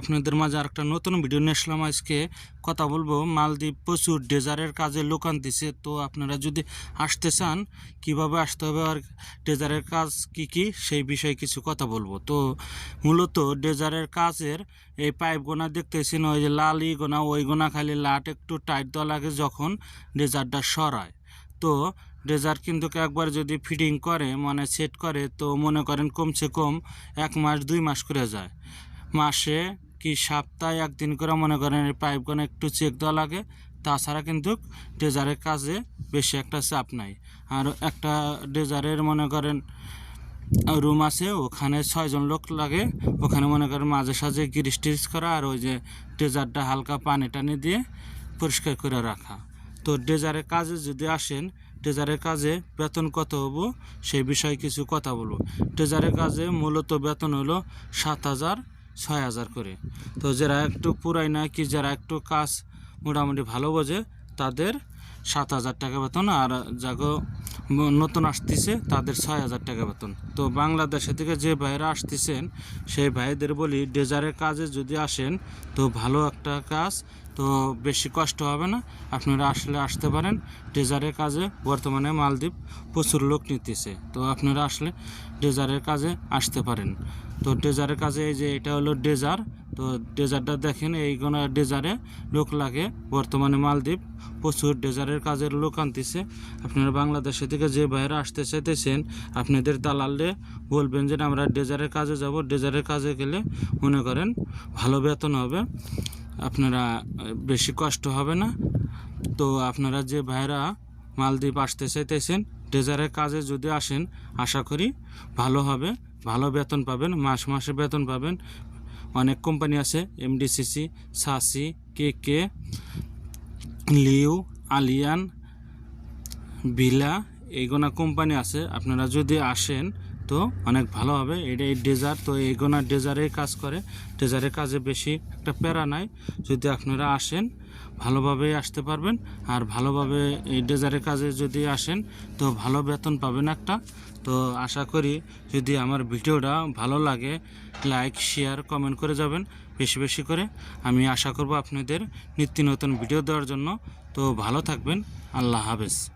আপনাদের মাঝে আর একটা নতুন ভিডিও নিয়ে আসলাম। আজকে কথা বলব মালদ্বীপ প্রচুর ডেজারের কাজে লোকান দিছে। তো আপনারা যদি আসতে চান, কীভাবে আসতে হবে আর ডেজারের কাজ কি কি, সেই বিষয়ে কিছু কথা বলব। তো মূলত ডেজারের কাজের এই পাইপ গোনা দেখতেছেন, ওই যে লাল ই গোনা, ওই গোনা খালি লাট একটু টাইট দেওয়া লাগে যখন ডেজারটা সরায়। তো ড্রেজার কিন্তু একবার যদি ফিটিং করে মানে সেট করে, তো মনে করেন কমসে কম এক মাস, দুই মাস করে যায়। মাসে কি সপ্তাহে একদিন করে মনে করেন এই পাইপগুলো একটু চেক দেওয়া লাগে। তাছাড়া কিন্তু ডেজারের কাজে বেশি একটা চাপ নাই। আর একটা ডেজারের মনে করেন, রুম আছে, ওখানে ছয়জন লোক লাগে। ওখানে মনে করেন মাঝে সাঝে গিরিস টিরিস করা আর ওই যে ডেজারটা হালকা পানি টানি দিয়ে পরিষ্কার করে রাখা। তো ডেজারের কাজে যদি আসেন ট্রেজারের কাজে বেতন কত হব সেই বিষয়ে কিছু কথা বলব। ট্রেজারের কাজে মূলত বেতন হলো সাত হাজার ছয় হাজার করে। তো যারা একটু পুরাই না কি যারা একটু কাজ মোটামুটি ভালো বোঝে, তাদের সাত হাজার টাকা বেতন আর যাগো নতুন আসতেছে, তাদের ছয় হাজার টাকা বেতন। তো বাংলাদেশে থেকে যে ভাইরা আসতেছেন, সেই ভাইদের বলি, ডেজারের কাজে যদি আসেন, তো ভালো একটা কাজ তো বেশি কষ্ট হবে না। আপনারা আসলে আসতে পারেন। ডেজারের কাজে বর্তমানে মালদ্বীপ প্রচুর লোক নিতেছে। তো আপনারা আসলে ডেজারের কাজে আসতে পারেন। তো ডেজারের কাজে এই যে এটা হলো ডেজার। তো ডেজারটা দেখেন, এই কোনো ডেজারে লোক লাগে। বর্তমানে মালদ্বীপ প্রচুর ডেজারের কাজের লোক আনতেছে। আপনারা বাংলাদেশে থেকে যে বাইরে আসতে চাইতেছেন, আপনাদের দালালে বলবেন যে, আমরা ডেজারের কাজে যাব। ডেজারের কাজে গেলে মনে করেন ভালো বেতন হবে। আপনারা বেশি কষ্ট হবে না। তো আপনারা যে ভাইরা মালদ্বীপ আসতে চাইতেছেন, ডেজারের কাজে যদি আসেন, আশা করি ভালো হবে। ভালো বেতন পাবেন, মাস মাসে বেতন পাবেন। অনেক কোম্পানি আছে এমডিসিসি সাসি, কে কে, লিউ, আলিয়ান, ভিলা এইগুলা কোম্পানি আছে। আপনারা যদি আসেন তো অনেক ভালো হবে। এটা এই ডেজার তো এইগুলা ডেজারের কাজ করে। ডেজারের কাজে বেশি একটা প্যারা নাই। যদি আপনারা আসেন, ভালোভাবে আসতে পারবেন। আর ভালোভাবে এই ডেজারের কাজে যদি আসেন, তো ভালো বেতন পাবেন একটা। তো আশা করি যদি আমার ভিডিওটা ভালো লাগে, লাইক, শেয়ার, কমেন্ট করে যাবেন বেশি বেশি করে। আমি আশা করব আপনাদের নিত্য নতুন ভিডিও দেওয়ার জন্য। তো ভালো থাকবেন। আল্লাহ হাফেজ।